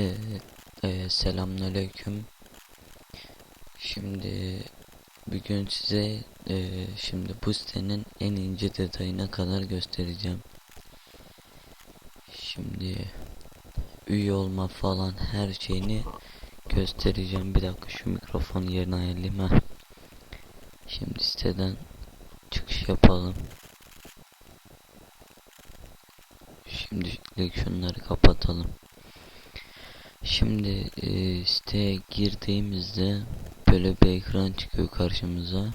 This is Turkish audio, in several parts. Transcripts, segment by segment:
Ee, e, selamünaleyküm. Şimdi bugün size e, şimdi bu sitenin en ince detayına kadar göstereceğim. Şimdi üye olma falan her şeyini göstereceğim. Bir dakika şu mikrofon yerine ayarlayayım ha. Şimdi siteden çıkış yapalım. Şimdi şunları kapatalım. Şimdi e, siteye girdiğimizde böyle bir ekran çıkıyor karşımıza.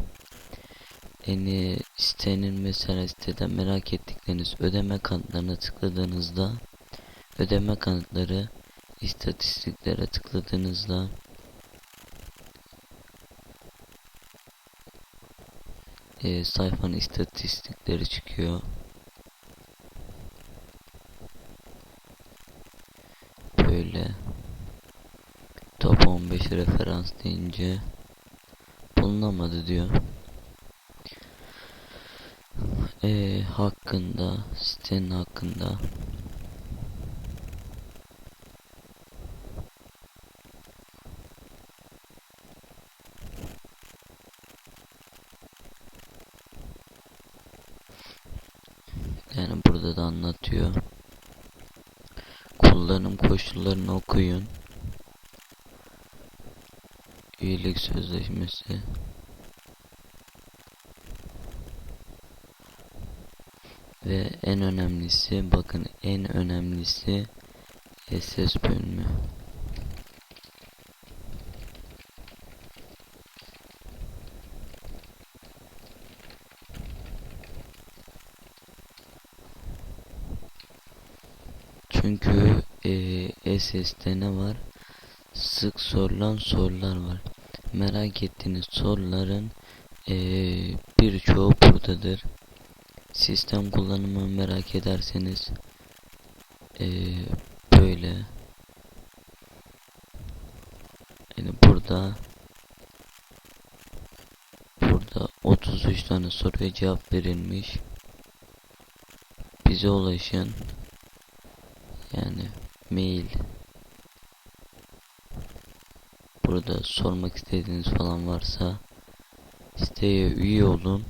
Yani sitenin mesela siteden merak ettikleriniz ödeme kanıtlarına tıkladığınızda ödeme kanıtları istatistiklere tıkladığınızda e, sayfanın istatistikleri çıkıyor. Böyle top 15 referans deyince bulunamadı diyor. E, hakkında sitenin hakkında Yani burada da anlatıyor. Kullanım koşullarını okuyun. Üyelik sözleşmesi. Ve en önemlisi bakın en önemlisi SS bölümü. Çünkü e, SS'de ne var? Sık sorulan sorular var. Merak ettiğiniz soruların e, birçoğu buradadır. Sistem kullanımı merak ederseniz e, böyle yani burada burada 33 tane soruya cevap verilmiş. Bize ulaşın yani mail burada sormak istediğiniz falan varsa siteye üye olun.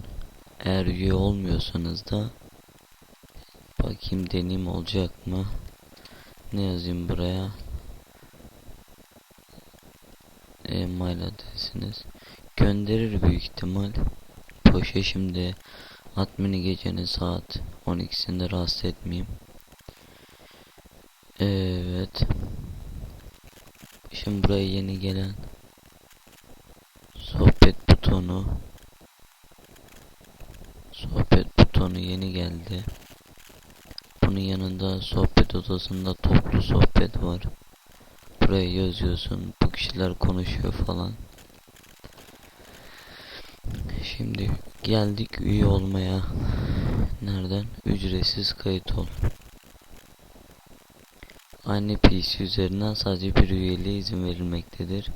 Eğer üye olmuyorsanız da bakayım deneyim olacak mı? Ne yazayım buraya? E-mail adresiniz. Gönderir büyük ihtimal. Poşe şimdi admini gecenin saat 12'sinde rahatsız etmeyeyim. Evet. Şimdi buraya yeni gelen butonu sohbet butonu yeni geldi. Bunun yanında sohbet odasında toplu sohbet var. Buraya yazıyorsun. Bu kişiler konuşuyor falan. Şimdi geldik üye olmaya. Nereden? Ücretsiz kayıt ol. Aynı PC üzerinden sadece bir üyeliğe izin verilmektedir.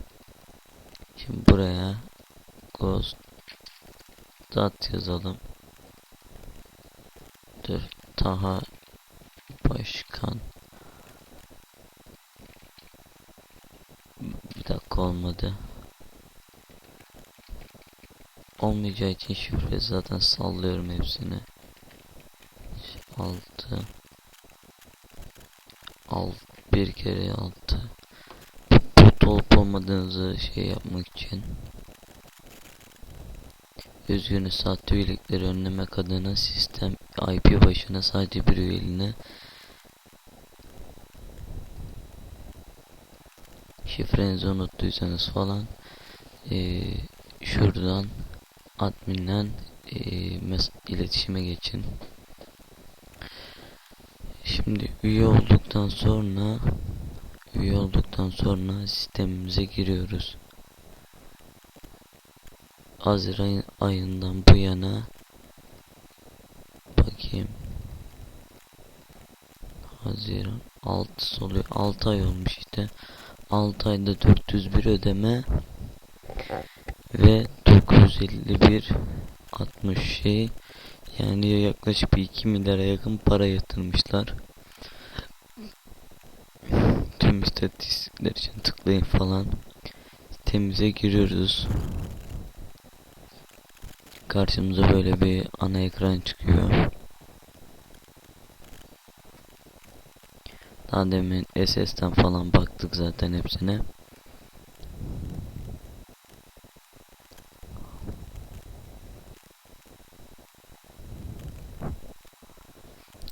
Şimdi buraya ghost dot yazalım. Dur Taha Başkan Bir dakika olmadı. Olmayacağı için şifre zaten sallıyorum hepsini. 6 alt bir kere altı bot olup olmadığınızı şey yapmak için Üzgünüz sahte üyelikleri önlemek adına sistem IP başına sadece bir üyeliğine şifrenizi unuttuysanız falan ee, şuradan adminden e, iletişime geçin. Şimdi üye olduktan sonra üye olduktan sonra sistemimize giriyoruz. Haziran ayından bu yana bakayım Haziran 6 oluyor 6 ay olmuş işte 6 ayda 401 ödeme ve 951 60 şey yani yaklaşık bir 2 milyara yakın para yatırmışlar. Tüm istatistikler için tıklayın falan. Sitemize giriyoruz. Karşımıza böyle bir ana ekran çıkıyor. Daha demin SS'ten falan baktık zaten hepsine.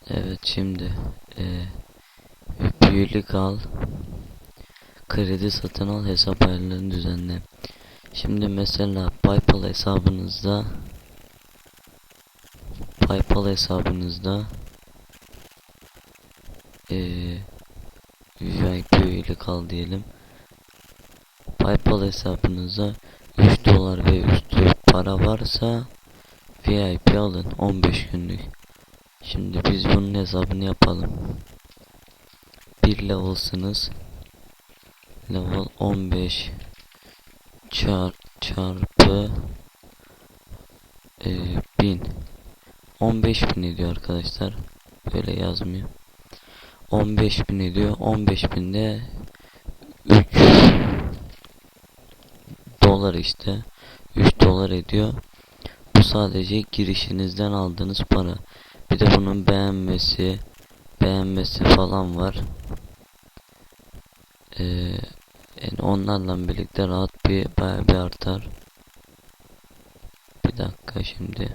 Evet şimdi e, bir üyelik al. Kredi satın al hesap ayarlarını düzenle. Şimdi mesela PayPal hesabınızda PayPal hesabınızda eee VIP üyelik al diyelim. PayPal hesabınıza 3 dolar ve üstü para varsa VIP alın 15 günlük. Şimdi biz bunun hesabını yapalım. Bir level'sınız. Level 15 çar çarpı e, 1000 15 bin ediyor arkadaşlar. Böyle yazmıyor. 15 bin ediyor. 15 binde 3 dolar işte. 3 dolar ediyor. Bu sadece girişinizden aldığınız para. Bir de bunun beğenmesi, beğenmesi falan var. Ee, yani onlarla birlikte rahat bir bayağı bir artar. Bir dakika şimdi.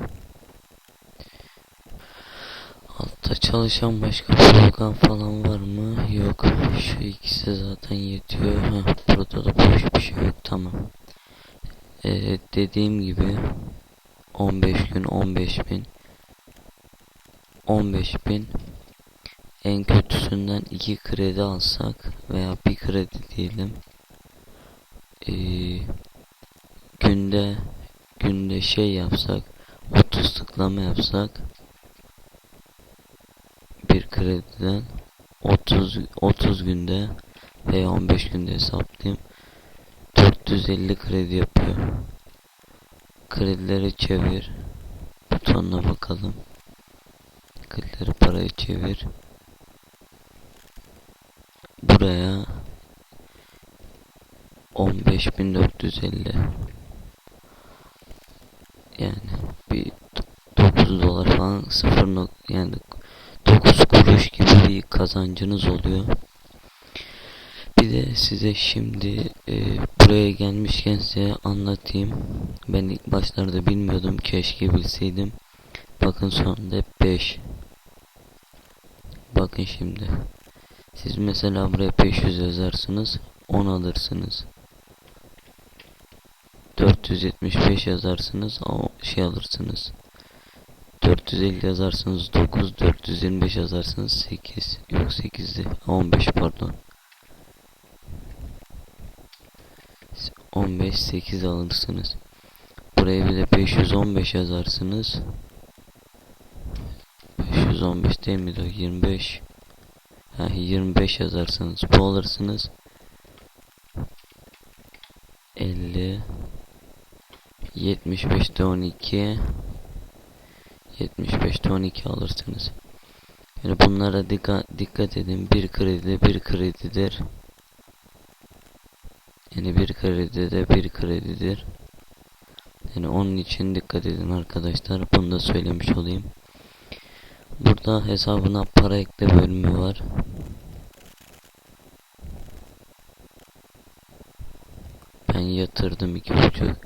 Altta çalışan başka program falan var mı? Yok. Şu ikisi zaten yetiyor. Ha, burada da boş bir şey yok. Tamam. Ee, dediğim gibi 15 gün 15 bin 15 bin en kötüsünden 2 kredi alsak veya bir kredi diyelim ee, günde günde şey yapsak 30 tıklama yapsak bir krediden 30 30 günde veya 15 günde hesaplayayım. 450 kredi yapıyor. Kredileri çevir butonuna bakalım. Kredileri parayı çevir. Buraya 15450 yani bir 9 dolar falan 0 yani 9 kuruş gibi bir kazancınız oluyor. Bir de size şimdi e, buraya gelmişken size anlatayım. Ben ilk başlarda bilmiyordum. Keşke bilseydim. Bakın sonunda hep 5. Bakın şimdi. Siz mesela buraya 500 yazarsınız. 10 alırsınız. 475 yazarsınız. O şey alırsınız. 450 yazarsınız 9, 425 yazarsınız 8, yok 8'di, 15 pardon. 15, 8 alırsınız. Buraya bir de 515 yazarsınız. 515 değil miydi o? 25. Ha, 25 yazarsanız bu alırsınız. 50 75'te 12 75'te 12 alırsınız. Yani bunlara dikkat, dikkat edin. Bir kredi bir kredidir. Yani bir kredi de bir kredidir. Yani onun için dikkat edin arkadaşlar. Bunu da söylemiş olayım. Burada hesabına para ekle bölümü var. Ben yatırdım iki buçuk.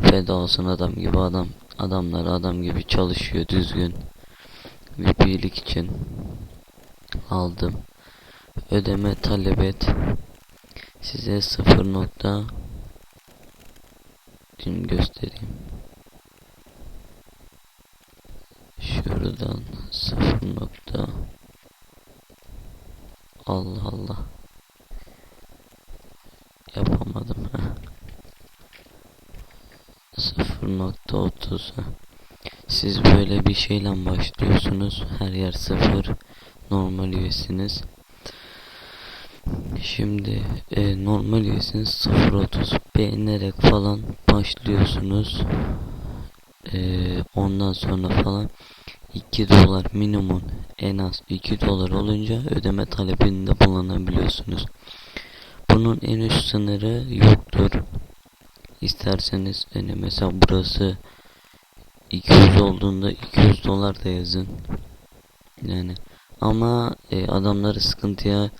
Feda olsun adam gibi adam. Adamlar adam gibi çalışıyor düzgün. Birlik için aldım. Ödeme talep et. Size sıfır nokta Şimdi göstereyim. Şuradan sıfır nokta Allah Allah yapamadım. 0.30 Siz böyle bir şeyle başlıyorsunuz. Her yer sıfır. Normal üyesiniz. Şimdi e, normal üyesiniz 0.30 beğenerek falan başlıyorsunuz. E, ondan sonra falan 2 dolar minimum en az 2 dolar olunca ödeme talebinde bulunabiliyorsunuz. bunun en üst sınırı yoktur. İsterseniz hani mesela burası 200 olduğunda 200 dolar da yazın. Yani ama e, adamları sıkıntıya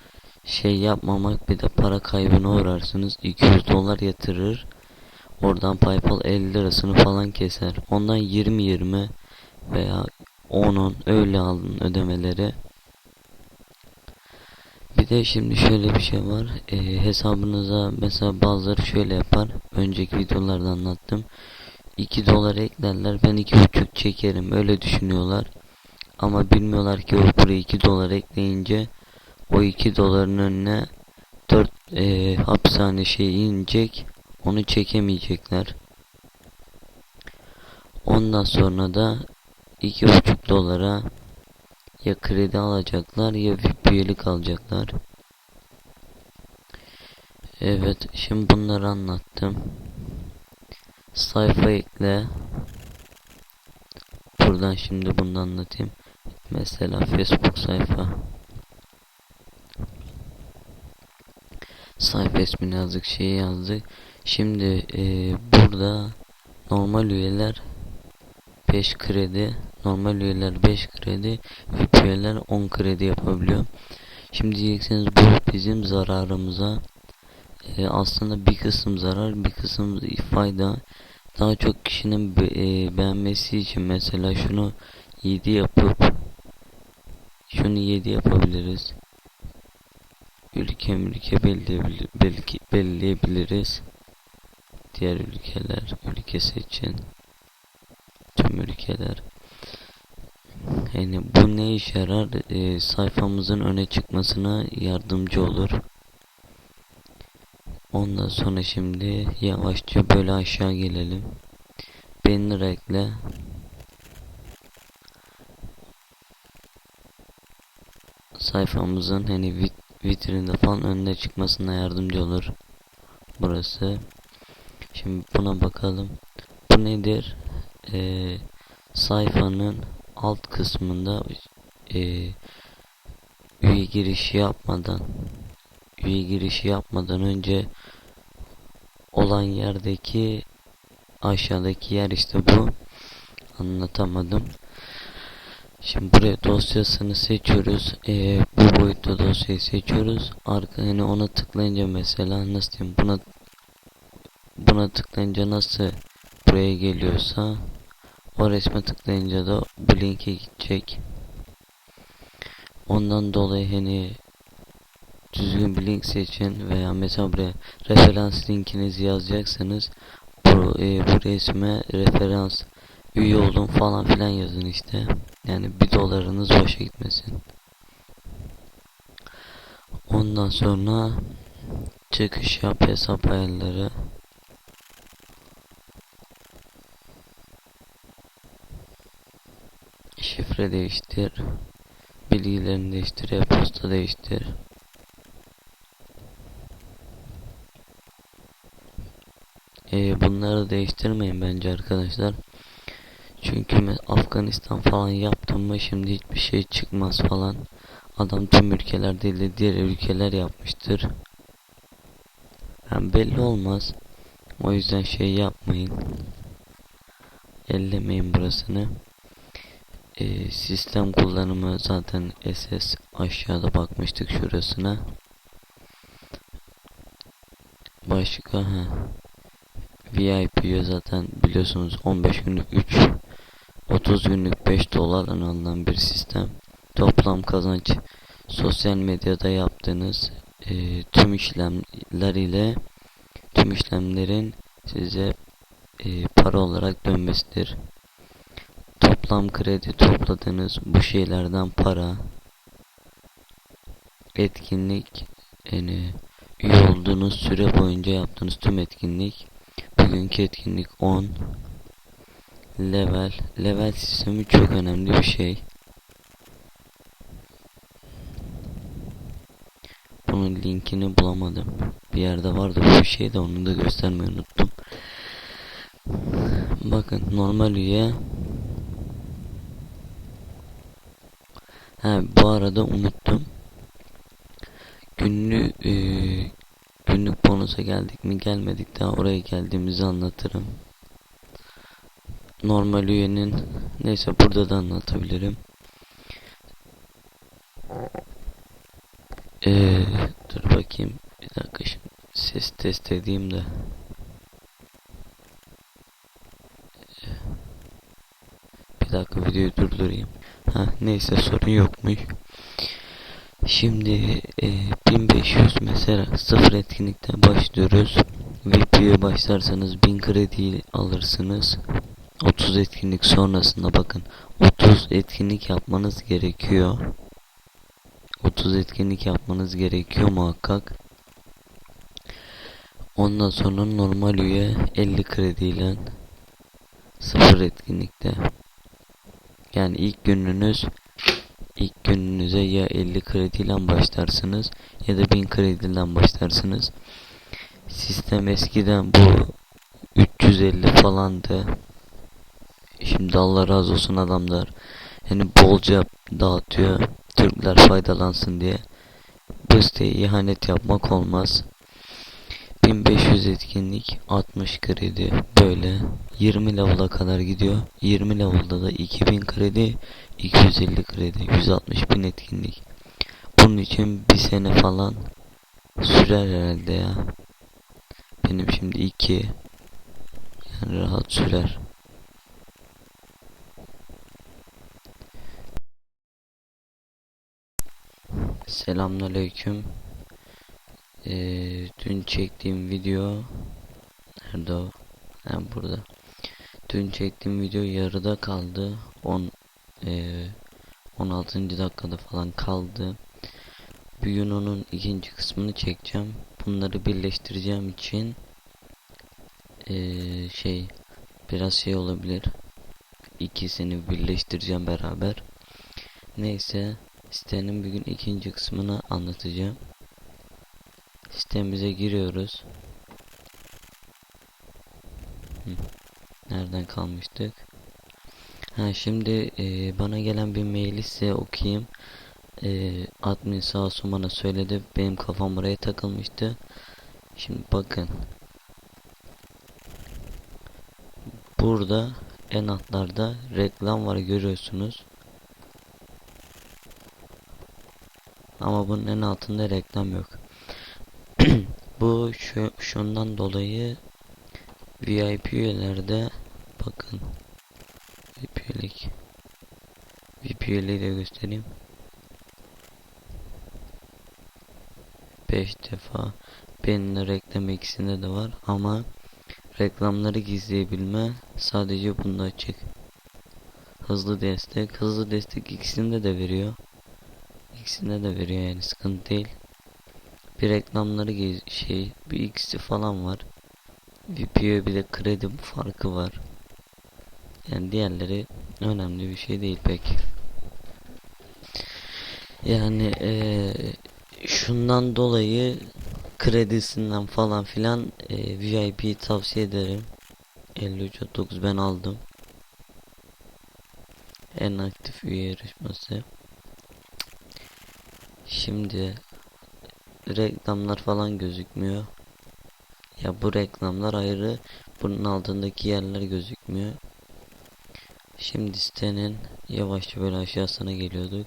şey yapmamak bir de para kaybına uğrarsınız. 200 dolar yatırır. Oradan PayPal 50 lirasını falan keser. Ondan 20-20 veya 10-10 öyle alın ödemeleri. Bir şimdi şöyle bir şey var. E, hesabınıza mesela bazıları şöyle yapar. Önceki videolarda anlattım. 2 dolar eklerler. Ben 2,5 çekerim. Öyle düşünüyorlar. Ama bilmiyorlar ki o buraya 2 dolar ekleyince o 2 doların önüne 4 e, hapishane şey inecek. Onu çekemeyecekler. Ondan sonra da 2,5 dolara ya kredi alacaklar ya VIP üyelik alacaklar. Evet şimdi bunları anlattım. Sayfa ekle. Buradan şimdi bunu anlatayım. Mesela Facebook sayfa. Sayfa ismini yazdık, şeyi yazdık. Şimdi e, burada normal üyeler 5 kredi, normal üyeler 5 kredi, VIP üyeler 10 kredi yapabiliyor. Şimdi diyeceksiniz bu bizim zararımıza. E, aslında bir kısım zarar, bir kısım fayda. Daha çok kişinin be, e, beğenmesi için mesela şunu 7 yapıp şunu 7 yapabiliriz. Ülke ülke belirleyebilir, belki belirleyebiliriz. Diğer ülkeler ülke seçin. Tüm ülkeler. Yani bu ne işe yarar? E, sayfamızın öne çıkmasına yardımcı olur. Ondan sonra şimdi yavaşça böyle aşağı gelelim. Banner ekle. Sayfamızın hani vit vitrinde falan önüne çıkmasına yardımcı olur. Burası. Şimdi buna bakalım. Bu nedir? Ee, sayfanın alt kısmında e, üye girişi yapmadan üye girişi yapmadan önce olan yerdeki aşağıdaki yer işte bu. Anlatamadım. Şimdi buraya dosyasını seçiyoruz. Ee, bu boyutta dosyayı seçiyoruz. Arka yani ona tıklayınca mesela nasıl diyeyim buna buna tıklayınca nasıl buraya geliyorsa o resme tıklayınca da bu linke gidecek ondan dolayı hani düzgün bir link seçin veya mesela buraya referans linkinizi yazacaksanız bu, e, bu resme referans üye olun falan filan yazın işte. Yani bir dolarınız boşa gitmesin. Ondan sonra çıkış yap hesap ayarları. Şifre değiştir. Bilgilerini değiştir. E-posta değiştir. e, bunları değiştirmeyin bence arkadaşlar. Çünkü Afganistan falan yaptım mı şimdi hiçbir şey çıkmaz falan. Adam tüm ülkeler değil de diğer ülkeler yapmıştır. Yani belli olmaz. O yüzden şey yapmayın. Ellemeyin burasını. Ee, sistem kullanımı zaten SS aşağıda bakmıştık şurasına. Başka ha. VIP'ye zaten biliyorsunuz 15 günlük 3 30 günlük 5 dolardan alınan bir sistem. Toplam kazanç sosyal medyada yaptığınız e, tüm işlemler ile tüm işlemlerin size e, para olarak dönmesidir. Toplam kredi topladığınız bu şeylerden para etkinlik yani üye olduğunuz süre boyunca yaptığınız tüm etkinlik Bugünkü etkinlik 10 level level sistemi çok önemli bir şey. Bunun linkini bulamadım. Bir yerde vardı bu şey de onu da göstermeyi unuttum. Bakın normal üye ha bu arada unuttum günlük e, günlük bonusa geldik mi gelmedik daha oraya geldiğimizi anlatırım. Normal üyenin neyse burada da anlatabilirim. Ee, dur bakayım bir dakika şimdi ses test edeyim de. Bir dakika videoyu durdurayım. Ha neyse sorun yokmuş. Şimdi e, 1500 mesela sıfır etkinlikten başlıyoruz. VIP'ye başlarsanız 1000 kredi alırsınız. 30 etkinlik sonrasında bakın 30 etkinlik yapmanız gerekiyor. 30 etkinlik yapmanız gerekiyor muhakkak. Ondan sonra normal üye 50 krediyle sıfır etkinlikte. Yani ilk gününüz ilk gününüze ya 50 krediyle başlarsınız ya da 1000 krediyle başlarsınız. Sistem eskiden bu 350 falandı. Şimdi Allah razı olsun adamlar. Yani bolca dağıtıyor. Türkler faydalansın diye. Bu siteye ihanet yapmak olmaz. 1500 etkinlik 60 kredi böyle. 20 level'a kadar gidiyor. 20 level'da da 2000 kredi 250 kredi 160 bin etkinlik. Bunun için bir sene falan sürer herhalde ya. Benim şimdi 2 yani rahat sürer. Selamünaleyküm. Ee, dün çektiğim video nerede o? Ha, burada. Dün çektiğim video yarıda kaldı. 10 e, 16. dakikada falan kaldı. Bugün onun ikinci kısmını çekeceğim. Bunları birleştireceğim için e, şey biraz şey olabilir. İkisini birleştireceğim beraber. Neyse sitenin bugün ikinci kısmını anlatacağım. Sitemize giriyoruz. Nereden kalmıştık? Ha şimdi e, bana gelen bir maili size okuyayım. E, admin sağ olsun bana söyledi. Benim kafam buraya takılmıştı. Şimdi bakın. Burada en altlarda reklam var görüyorsunuz. Ama bunun en altında reklam yok. Bu şu, şundan dolayı VIP üyelerde bakın. VIP üyelik. VIP üyeliği de göstereyim. 5 defa. Benimle reklam ikisinde de var ama reklamları gizleyebilme sadece bunda açık. Hızlı destek. Hızlı destek ikisinde de veriyor. İkisinde de veriyor yani sıkıntı değil bir reklamları şey bir ikisi falan var. VP'ye bir de kredi farkı var. Yani diğerleri önemli bir şey değil pek. Yani ee, şundan dolayı kredisinden falan filan e, VIP tavsiye ederim. 53.9 ben aldım. En aktif üye yarışması. Şimdi reklamlar falan gözükmüyor. Ya bu reklamlar ayrı. Bunun altındaki yerler gözükmüyor. Şimdi sitenin yavaşça böyle aşağısına geliyorduk.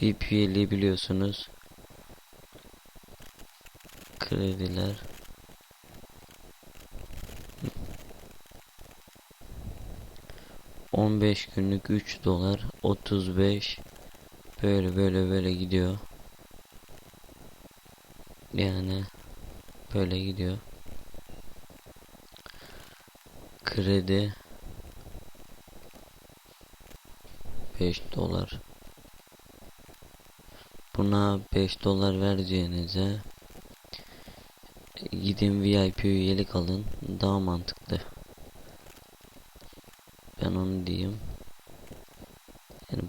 Üyeliği biliyorsunuz. Krediler. On beş günlük 3 dolar 35 böyle böyle böyle gidiyor. Yani böyle gidiyor. Kredi 5 dolar. Buna 5 dolar vereceğinize gidin VIP üyelik alın daha mantıklı. Ben onu diyeyim.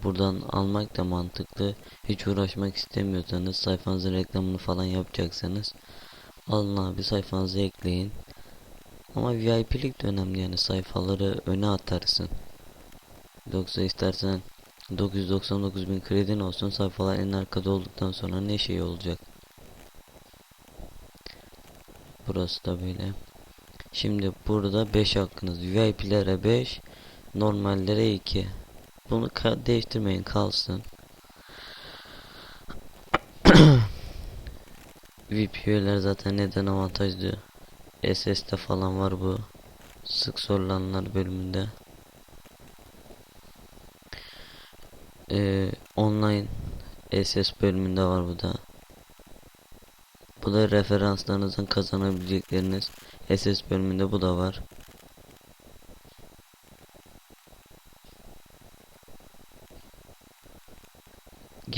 Buradan almak da mantıklı. Hiç uğraşmak istemiyorsanız sayfanızın reklamını falan yapacaksanız alın abi sayfanızı ekleyin. Ama VIP'lik de önemli yani sayfaları öne atarsın. Yoksa istersen 999 bin kredin olsun sayfalar en arkada olduktan sonra ne şey olacak. Burası da böyle. Şimdi burada 5 hakkınız. VIP'lere 5, normallere 2. Bunu ka- değiştirmeyin kalsın. VIP üyeler zaten neden avantajlı? SS'de falan var bu. Sık sorulanlar bölümünde. Ee, online SS bölümünde var bu da. Bu da referanslarınızın kazanabilecekleriniz. SS bölümünde bu da var.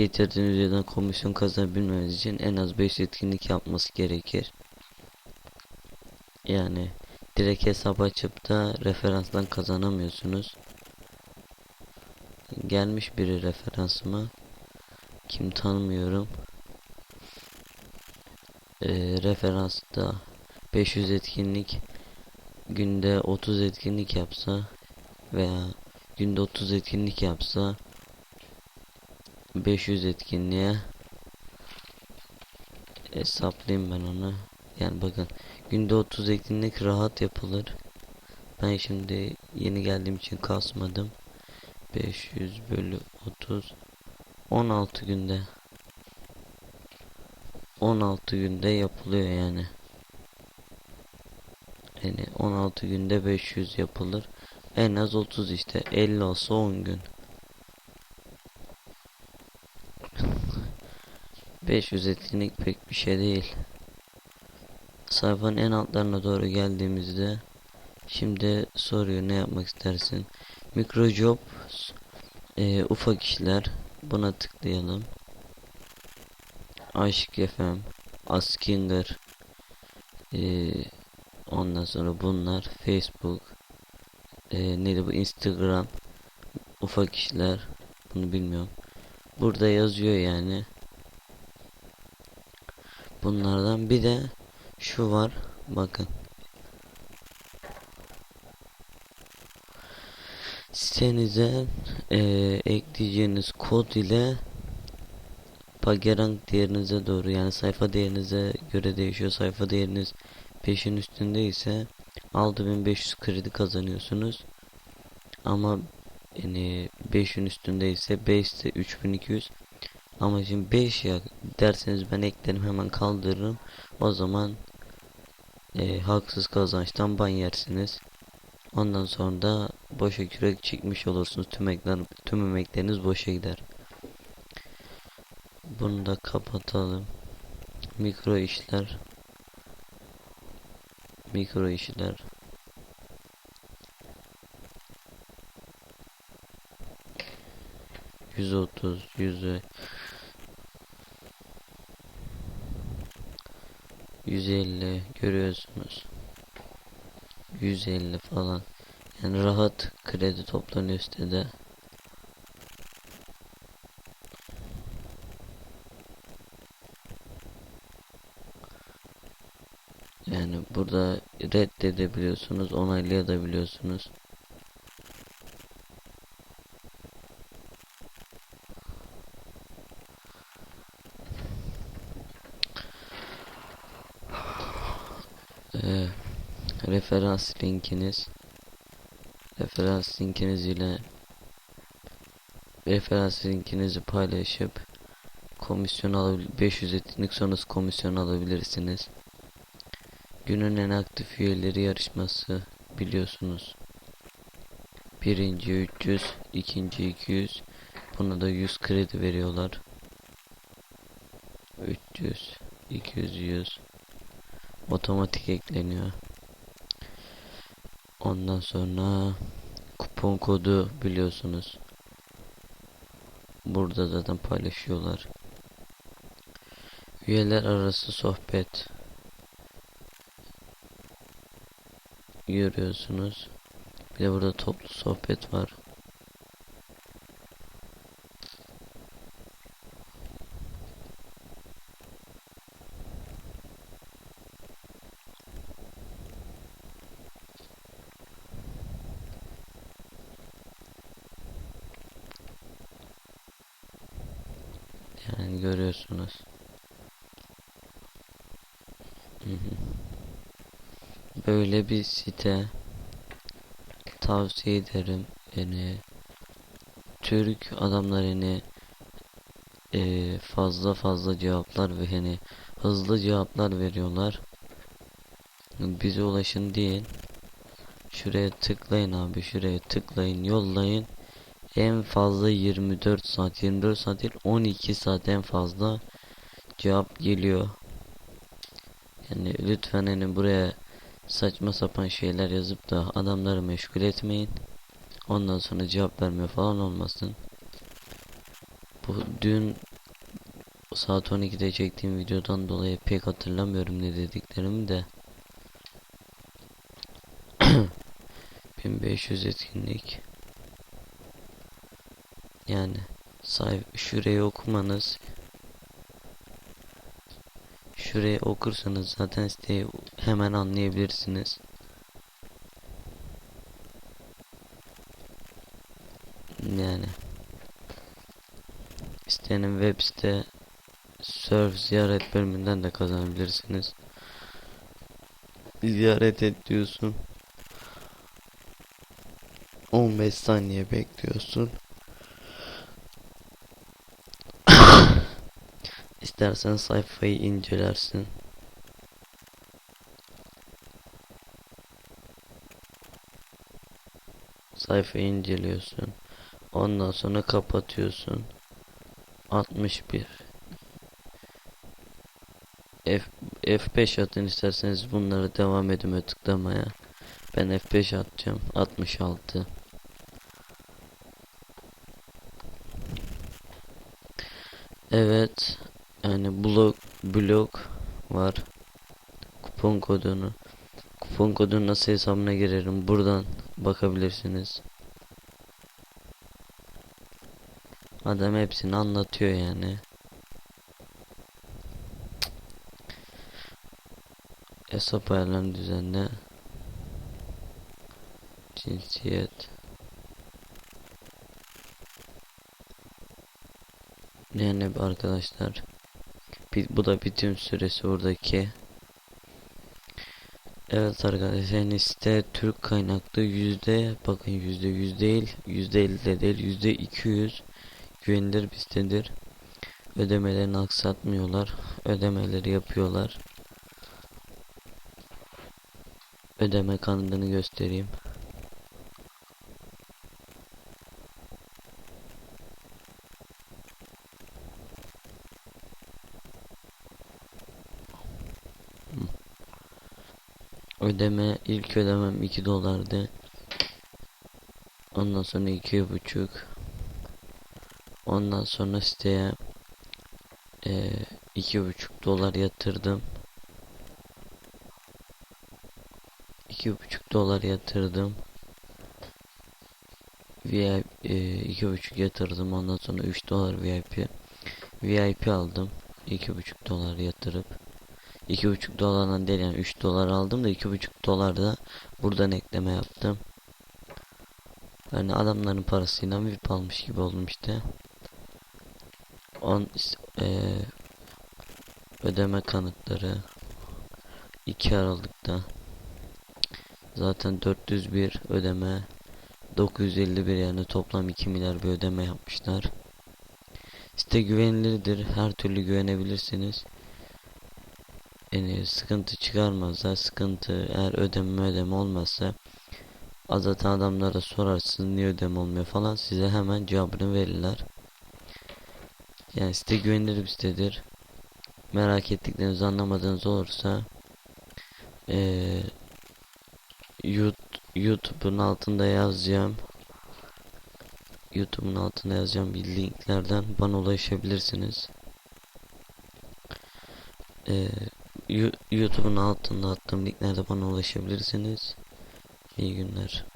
Getirdiğiniz üyeden komisyon kazanabilmeniz için en az 5 etkinlik yapması gerekir. Yani direkt hesap açıp da referanstan kazanamıyorsunuz. Gelmiş biri referansıma. Kim tanımıyorum. Ee, referansta 500 etkinlik günde 30 etkinlik yapsa veya günde 30 etkinlik yapsa 500 etkinliğe hesaplayayım ben onu. Yani bakın günde 30 etkinlik rahat yapılır. Ben şimdi yeni geldiğim için kasmadım. 500 bölü 30 16 günde 16 günde yapılıyor yani. Yani 16 günde 500 yapılır. En az 30 işte. 50 olsa 10 gün. 500 etkinlik pek bir şey değil. Sayfanın en altlarına doğru geldiğimizde şimdi soruyor ne yapmak istersin? Microjob e, ufak işler buna tıklayalım. Aşk FM Askinger e, ondan sonra bunlar Facebook e, neydi bu Instagram ufak işler bunu bilmiyorum. Burada yazıyor yani. Bunlardan bir de şu var. Bakın. Sitenize e, ekleyeceğiniz kod ile Pagerang değerinize doğru yani sayfa değerinize göre değişiyor. Sayfa değeriniz 5'in üstünde ise 6500 kredi kazanıyorsunuz. Ama yani 5'in üstünde ise 5 ise 3200 ama şimdi 5 ya derseniz ben eklerim hemen kaldırırım. O zaman e, haksız kazançtan ban yersiniz. Ondan sonra da boşa kürek çekmiş olursunuz. Tüm, ekler, tüm emekleriniz boşa gider. Bunu da kapatalım. Mikro işler. Mikro işler. Yüz otuz, yüzü 150 görüyorsunuz. 150 falan. Yani rahat kredi toplanıyor sitede. Yani burada reddedebiliyorsunuz, onaylayabiliyorsunuz. Ee, referans linkiniz referans linkiniz ile referans linkinizi paylaşıp komisyon alabilir 500 etkinlik sonrası komisyon alabilirsiniz. Günün en aktif üyeleri yarışması biliyorsunuz. Birinci 300, ikinci 200. Buna da 100 kredi veriyorlar. 300, 200, 100. Otomatik ekleniyor. Ondan sonra kupon kodu biliyorsunuz. Burada zaten paylaşıyorlar. Üyeler arası sohbet. Görüyorsunuz. Bir de burada toplu sohbet var. Yani görüyorsunuz. Hı hı. Böyle bir site tavsiye ederim. Yani Türk adamlar eee, fazla fazla cevaplar ve hani hızlı cevaplar veriyorlar. Bize ulaşın değil. Şuraya tıklayın abi şuraya tıklayın yollayın. En fazla 24 saat 24 saat değil 12 saat en fazla cevap geliyor. Yani lütfen hani buraya saçma sapan şeyler yazıp da adamları meşgul etmeyin. Ondan sonra cevap vermiyor falan olmasın. Bu dün saat 12'de çektiğim videodan dolayı pek hatırlamıyorum ne dediklerimi de. 1500 etkinlik. Yani sayf şurayı okumanız şurayı okursanız zaten siteyi hemen anlayabilirsiniz. Yani sitenin web site surf ziyaret bölümünden de kazanabilirsiniz. Ziyaret et diyorsun. 15 saniye bekliyorsun. İstersen sayfayı incelersin. Sayfayı inceliyorsun. Ondan sonra kapatıyorsun. 61 F F5 atın isterseniz bunları devam edime tıklamaya. Ben F5 atacağım. 66 Evet. Yani blok blok var. Kupon kodunu. Kupon kodunu nasıl hesabına girerim buradan bakabilirsiniz. Adam hepsini anlatıyor yani. Hesap ayarlarını düzenle. Cinsiyet. Yani arkadaşlar. Bu da bütün süresi buradaki. Evet arkadaşlar yani site Türk kaynaklı yüzde bakın yüzde yüz değil yüzde elli de değil yüzde iki yüz güvenilir bir sitedir. Ödemelerini aksatmıyorlar. Ödemeleri yapıyorlar. Ödeme kanalını göstereyim. Ödeme ilk ödemem 2 dolardı. Ondan sonra iki buçuk. Ondan sonra siteye e, iki buçuk dolar yatırdım. iki buçuk dolar yatırdım. VIP e, iki buçuk yatırdım. Ondan sonra 3 dolar VIP. VIP aldım. iki buçuk dolar yatırıp iki buçuk dolardan değil yani 3 dolar aldım da iki buçuk dolar da buradan ekleme yaptım. Yani adamların parasıyla VIP almış gibi oldum işte. On e, ödeme kanıtları 2 Aralık'ta zaten 401 ödeme 951 yani toplam 2 milyar bir ödeme yapmışlar. Site güvenilirdir. Her türlü güvenebilirsiniz. Yani sıkıntı çıkarmazlar. Sıkıntı eğer ödeme ödeme olmazsa zaten adamlara sorarsınız niye ödeme olmuyor falan size hemen cevabını verirler. Yani site güvenilir bir sitedir. Merak ettiklerinizi anlamadığınız olursa ee, YouTube'un altında yazacağım. YouTube'un altında yazacağım bir linklerden bana ulaşabilirsiniz. Ee, YouTube'un altında attığım linklerde bana ulaşabilirsiniz. İyi günler.